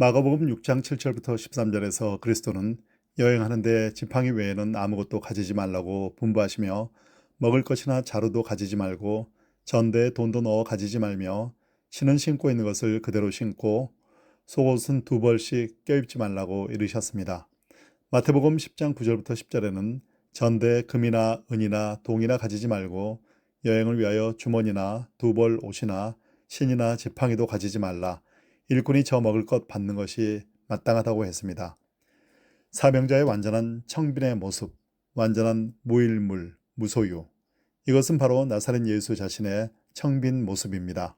마가복음 6장 7절부터 13절에서 그리스도는 여행하는데 지팡이 외에는 아무것도 가지지 말라고 분부하시며 먹을 것이나 자루도 가지지 말고 전대에 돈도 넣어 가지지 말며 신은 신고 있는 것을 그대로 신고 속옷은 두 벌씩 껴입지 말라고 이르셨습니다. 마태복음 10장 9절부터 10절에는 전대에 금이나 은이나 동이나 가지지 말고 여행을 위하여 주머니나 두 벌 옷이나 신이나 지팡이도 가지지 말라. 일꾼이 저 먹을 것 받는 것이 마땅하다고 했습니다. 사명자의 완전한 청빈의 모습, 완전한 무일물, 무소유. 이것은 바로 나사렛 예수 자신의 청빈 모습입니다.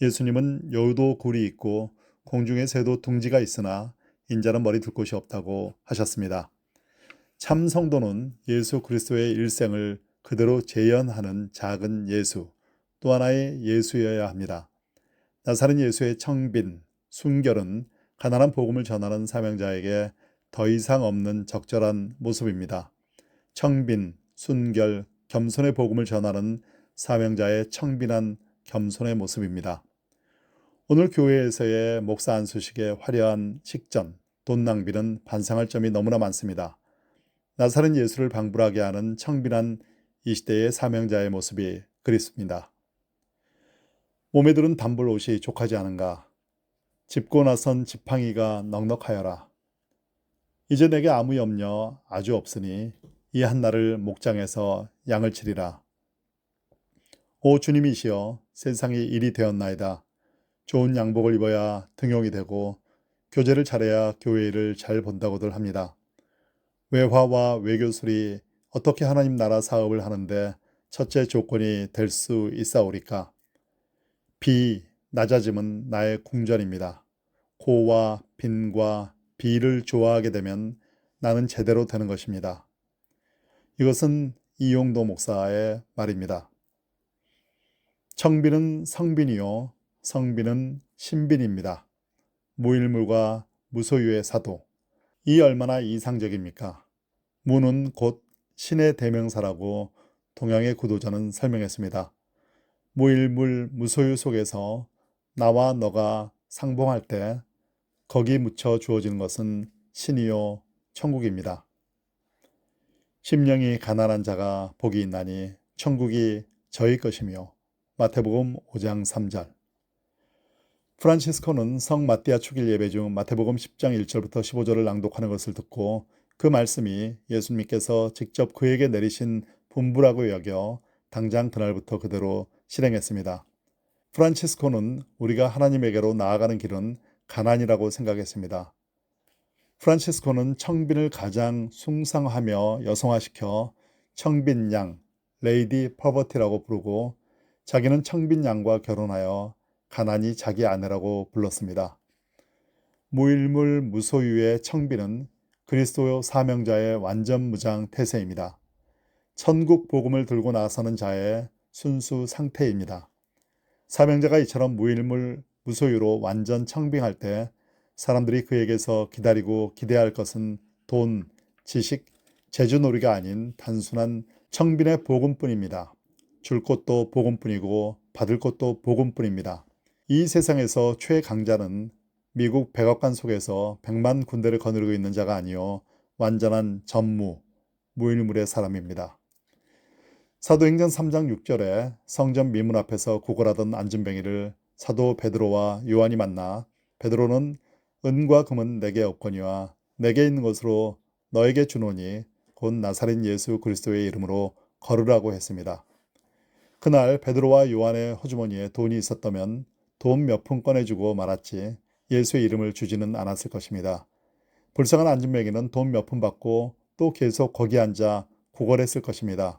예수님은 여우도 굴이 있고 공중의 새도 둥지가 있으나 인자는 머리 둘 곳이 없다고 하셨습니다. 참 성도는 예수 그리스도의 일생을 그대로 재현하는 작은 예수, 또 하나의 예수여야 합니다. 나사렛 예수의 청빈, 순결은 가난한 복음을 전하는 사명자에게 더 이상 없는 적절한 모습입니다. 청빈, 순결, 겸손의 복음을 전하는 사명자의 청빈한 겸손의 모습입니다. 오늘 교회에서의 목사 안수식의 화려한 식전, 돈 낭비는 반성할 점이 너무나 많습니다. 나사렛 예수를 방불하게 하는 청빈한 이 시대의 사명자의 모습이 그립습니다. 몸에 들은 단벌 옷이 족하지 않은가? 짚고 나선 지팡이가 넉넉하여라. 이제 내게 아무 염려 아주 없으니 이 한날을 목장에서 양을 치리라. 오 주님이시여 세상이 일이 되었나이다. 좋은 양복을 입어야 등용이 되고 교제를 잘해야 교회 일을 잘 본다고들 합니다. 외화와 외교술이 어떻게 하나님 나라 사업을 하는데 첫째 조건이 될 수 있사오리까? 비, 낮아짐은 나의 궁전입니다. 고와 빈과 비를 좋아하게 되면 나는 제대로 되는 것입니다. 이것은 이용도 목사의 말입니다. 청비는 성빈이요, 성빈은 신빈입니다. 무일물과 무소유의 사도. 이 얼마나 이상적입니까? 무는 곧 신의 대명사라고 동양의 구도자는 설명했습니다. 무일물 무소유 속에서 나와 너가 상봉할 때 거기 묻혀 주어지는 것은 신이요 천국입니다. 심령이 가난한 자가 복이 있나니 천국이 저희 것이며 마태복음 5장 3절 프란치스코는 성 마띠아 축일 예배 중 마태복음 10장 1절부터 15절을 낭독하는 것을 듣고 그 말씀이 예수님께서 직접 그에게 내리신 분부라고 여겨 당장 그날부터 그대로 실행했습니다. 프란치스코는 우리가 하나님에게로 나아가는 길은 가난이라고 생각했습니다. 프란치스코는 청빈을 가장 숭상하며 여성화시켜 청빈 양, 레이디 퍼버티라고 부르고 자기는 청빈 양과 결혼하여 가난이 자기 아내라고 불렀습니다. 무일물 무소유의 청빈은 그리스도 사명자의 완전 무장 태세입니다. 천국 복음을 들고 나서는 자의 순수 상태입니다. 사명자가 이처럼 무일물 무소유로 완전 청빙할 때 사람들이 그에게서 기다리고 기대할 것은 돈, 지식, 제주놀이가 아닌 단순한 청빈의 복음뿐입니다. 줄 것도 복음뿐이고 받을 것도 복음뿐입니다. 이 세상에서 최강자는 미국 백악관 속에서 백만 군대를 거느리고 있는 자가 아니요 완전한 전무, 무일물의 사람입니다. 사도행전 3장 6절에 성전 미문 앞에서 구걸하던 안진뱅이를 사도 베드로와 요한이 만나 베드로는 은과 금은 내게 없거니와 내게 있는 것으로 너에게 주노니 곧 나사렛 예수 그리스도의 이름으로 걸으라고 했습니다. 그날 베드로와 요한의 호주머니에 돈이 있었다면 돈 몇 푼 꺼내주고 말았지 예수의 이름을 주지는 않았을 것입니다. 불쌍한 안진뱅이는 돈 몇 푼 받고 또 계속 거기 앉아 구걸했을 것입니다.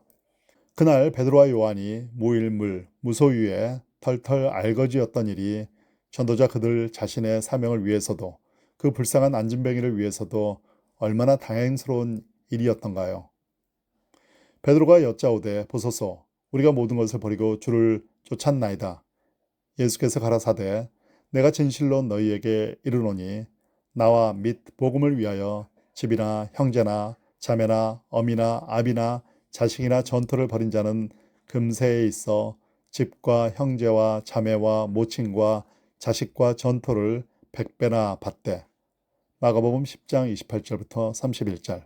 그날 베드로와 요한이 무일물, 무소유에 털털 알거지였던 일이 전도자 그들 자신의 사명을 위해서도 그 불쌍한 안진뱅이를 위해서도 얼마나 다행스러운 일이었던가요. 베드로가 여짜오되 보소서 우리가 모든 것을 버리고 주를 쫓았나이다. 예수께서 가라사대 내가 진실로 너희에게 이르노니 나와 및 복음을 위하여 집이나 형제나 자매나 어미나 아비나 자식이나 전토를 벌인 자는 금세에 있어 집과 형제와 자매와 모친과 자식과 전토를 100배나 받되 마가복음 10장 28절부터 31절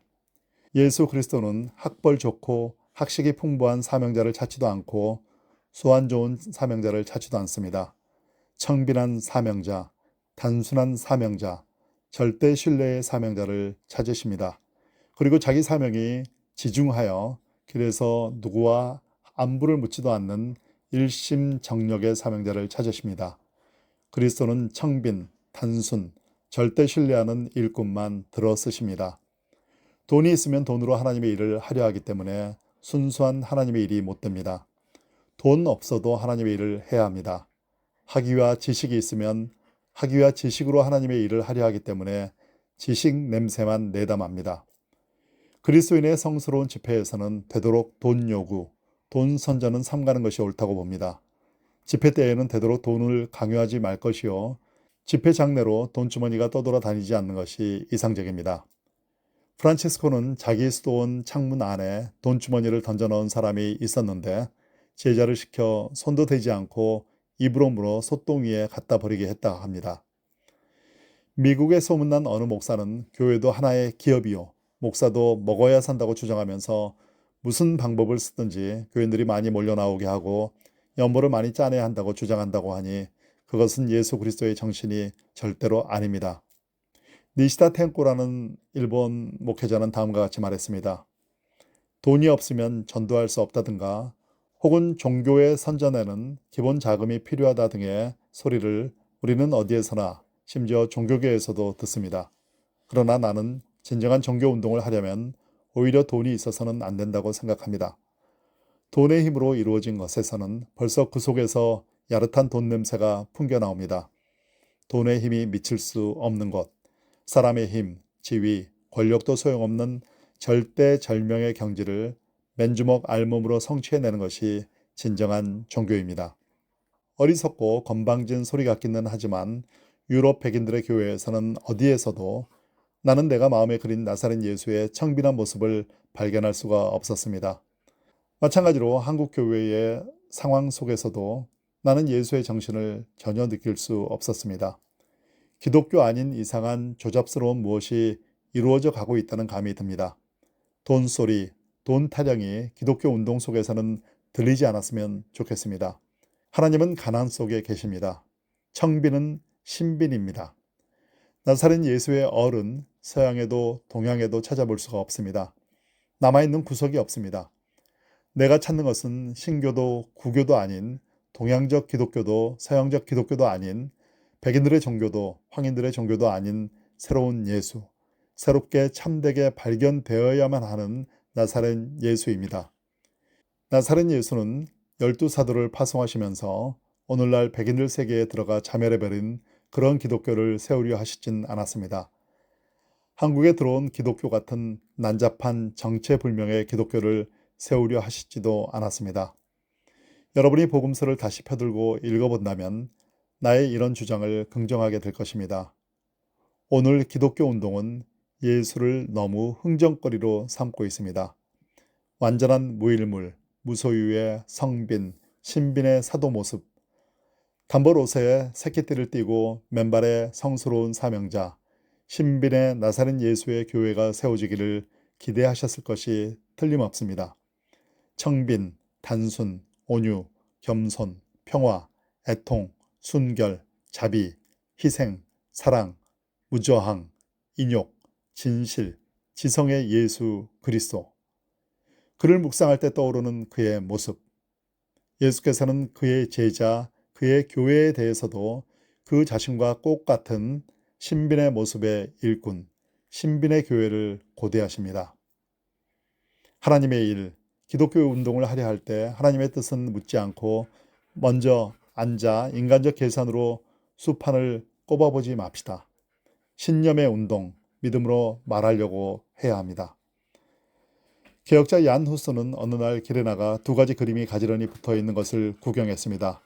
예수 그리스도는 학벌 좋고 학식이 풍부한 사명자를 찾지도 않고 소환 좋은 사명자를 찾지도 않습니다. 청빈한 사명자, 단순한 사명자, 절대 신뢰의 사명자를 찾으십니다. 그리고 자기 사명이 지중하여 길에서 누구와 안부를 묻지도 않는 일심정력의 사명자를 찾으십니다. 그리스도는 청빈, 단순, 절대 신뢰하는 일꾼만 들어 쓰십니다. 돈이 있으면 돈으로 하나님의 일을 하려 하기 때문에 순수한 하나님의 일이 못 됩니다. 돈 없어도 하나님의 일을 해야 합니다. 학위와 지식이 있으면 학위와 지식으로 하나님의 일을 하려 하기 때문에 지식 냄새만 내담합니다. 그리스도인의 성스러운 집회에서는 되도록 돈 요구, 돈 선전은 삼가는 것이 옳다고 봅니다. 집회 때에는 되도록 돈을 강요하지 말 것이요. 집회 장례로 돈주머니가 떠돌아 다니지 않는 것이 이상적입니다. 프란치스코는 자기 수도원 창문 안에 돈주머니를 던져 넣은 사람이 있었는데 제자를 시켜 손도 대지 않고 입으로 물어 소똥 위에 갖다 버리게 했다 합니다. 미국에 소문난 어느 목사는 교회도 하나의 기업이요. 목사도 먹어야 산다고 주장하면서 무슨 방법을 쓰든지 교인들이 많이 몰려 나오게 하고 연보를 많이 짜내야 한다고 주장한다고 하니 그것은 예수 그리스도의 정신이 절대로 아닙니다. 니시다 텐코라는 일본 목회자는 다음과 같이 말했습니다. 돈이 없으면 전도할 수 없다든가 혹은 종교의 선전에는 기본 자금이 필요하다 등의 소리를 우리는 어디에서나 심지어 종교계에서도 듣습니다. 그러나 나는 진정한 종교 운동을 하려면 오히려 돈이 있어서는 안 된다고 생각합니다. 돈의 힘으로 이루어진 것에서는 벌써 그 속에서 야릇한 돈 냄새가 풍겨 나옵니다. 돈의 힘이 미칠 수 없는 것, 사람의 힘, 지위, 권력도 소용없는 절대 절명의 경지를 맨주먹 알몸으로 성취해내는 것이 진정한 종교입니다. 어리석고 건방진 소리 같기는 하지만 유럽 백인들의 교회에서는 어디에서도 나는 내가 마음에 그린 나사렛 예수의 청빈한 모습을 발견할 수가 없었습니다. 마찬가지로 한국 교회의 상황 속에서도 나는 예수의 정신을 전혀 느낄 수 없었습니다. 기독교 아닌 이상한 조잡스러운 무엇이 이루어져 가고 있다는 감이 듭니다. 돈 소리, 돈 타령이 기독교 운동 속에서는 들리지 않았으면 좋겠습니다. 하나님은 가난 속에 계십니다. 청빈은 신빈입니다. 나사렛 예수의 얼은 서양에도 동양에도 찾아볼 수가 없습니다. 남아있는 구석이 없습니다. 내가 찾는 것은 신교도 구교도 아닌 동양적 기독교도 서양적 기독교도 아닌 백인들의 종교도 황인들의 종교도 아닌 새로운 예수, 새롭게 참되게 발견되어야만 하는 나사렛 예수입니다. 나사렛 예수는 열두 사도를 파송하시면서 오늘날 백인들 세계에 들어가 자멸해버린 그런 기독교를 세우려 하시진 않았습니다. 한국에 들어온 기독교 같은 난잡한 정체불명의 기독교를 세우려 하시지도 않았습니다. 여러분이 복음서를 다시 펴들고 읽어본다면 나의 이런 주장을 긍정하게 될 것입니다. 오늘 기독교 운동은 예수를 너무 흥정거리로 삼고 있습니다. 완전한 무일물, 무소유의 성빈, 신빈의 사도 모습, 단벌 옷에 새끼띠를 띠고 맨발의 성스러운 사명자, 신빈의 나사렛 예수의 교회가 세워지기를 기대하셨을 것이 틀림없습니다. 청빈, 단순, 온유, 겸손, 평화, 애통, 순결, 자비, 희생, 사랑, 무저항, 인욕, 진실, 지성의 예수 그리스도. 그를 묵상할 때 떠오르는 그의 모습. 예수께서는 그의 제자, 그의 교회에 대해서도 그 자신과 꼭 같은 신빈의 모습의 일꾼, 신빈의 교회를 고대하십니다. 하나님의 일, 기독교 운동을 하려 할 때 하나님의 뜻은 묻지 않고 먼저 앉아 인간적 계산으로 수판을 꼽아보지 맙시다. 신념의 운동, 믿음으로 말하려고 해야 합니다. 개혁자 얀 후스는 어느 날 길에 나가 두 가지 그림이 가지런히 붙어 있는 것을 구경했습니다.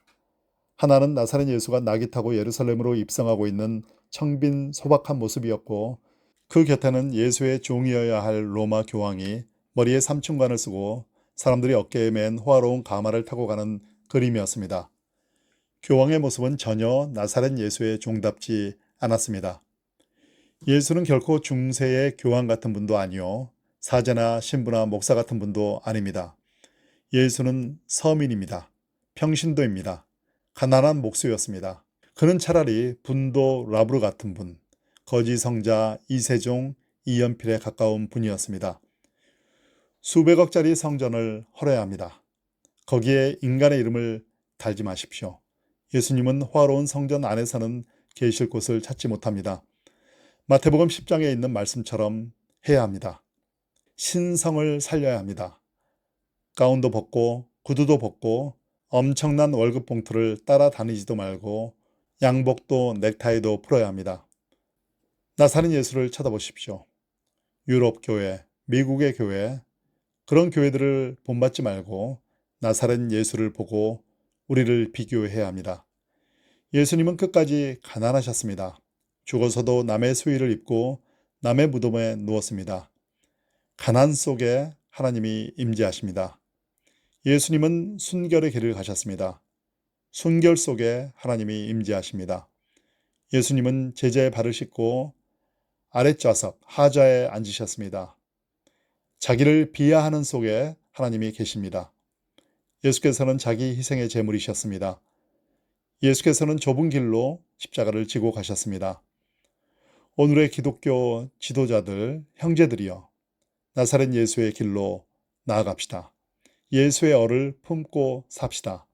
하나는 나사렛 예수가 낙이 타고 예루살렘으로 입성하고 있는 청빈 소박한 모습이었고 그 곁에는 예수의 종이어야 할 로마 교황이 머리에 삼춘관을 쓰고 사람들이 어깨에 맨 호화로운 가마를 타고 가는 그림이었습니다. 교황의 모습은 전혀 나사렛 예수의 종답지 않았습니다. 예수는 결코 중세의 교황 같은 분도 아니요. 사제나 신부나 목사 같은 분도 아닙니다. 예수는 서민입니다. 평신도입니다. 가난한 목수였습니다. 그는 차라리 분도 라브르 같은 분, 거지 성자 이세종, 이연필에 가까운 분이었습니다. 수백억짜리 성전을 헐어야 합니다. 거기에 인간의 이름을 달지 마십시오. 예수님은 화로운 성전 안에서는 계실 곳을 찾지 못합니다. 마태복음 10장에 있는 말씀처럼 해야 합니다. 신성을 살려야 합니다. 가운도 벗고 구두도 벗고 엄청난 월급 봉투를 따라다니지도 말고 양복도 넥타이도 풀어야 합니다. 나사렛 예수를 쳐다보십시오. 유럽 교회, 미국의 교회, 그런 교회들을 본받지 말고 나사렛 예수를 보고 우리를 비교해야 합니다. 예수님은 끝까지 가난하셨습니다. 죽어서도 남의 수의를 입고 남의 무덤에 누웠습니다. 가난 속에 하나님이 임재하십니다. 예수님은 순결의 길을 가셨습니다. 순결 속에 하나님이 임재하십니다. 예수님은 제자의 발을 씻고 아랫좌석 하좌에 앉으셨습니다. 자기를 비하하는 속에 하나님이 계십니다. 예수께서는 자기 희생의 제물이셨습니다. 예수께서는 좁은 길로 십자가를 지고 가셨습니다. 오늘의 기독교 지도자들, 형제들이여, 나사렛 예수의 길로 나아갑시다. 예수의 얼을 품고 삽시다.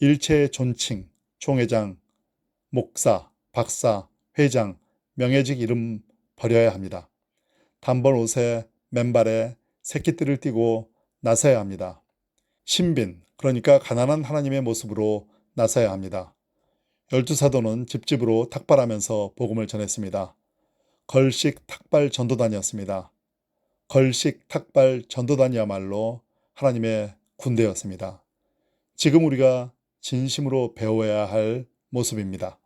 일체의 존칭, 총회장, 목사, 박사, 회장, 명예직 이름 버려야 합니다. 단벌 옷에 맨발에 새끼띠를 띠고 나서야 합니다. 신빈, 그러니까 가난한 하나님의 모습으로 나서야 합니다. 열두 사도는 집집으로 탁발하면서 복음을 전했습니다. 걸식 탁발 전도단이었습니다. 걸식 탁발 전도단이야말로 하나님의 군대였습니다. 지금 우리가 진심으로 배워야 할 모습입니다.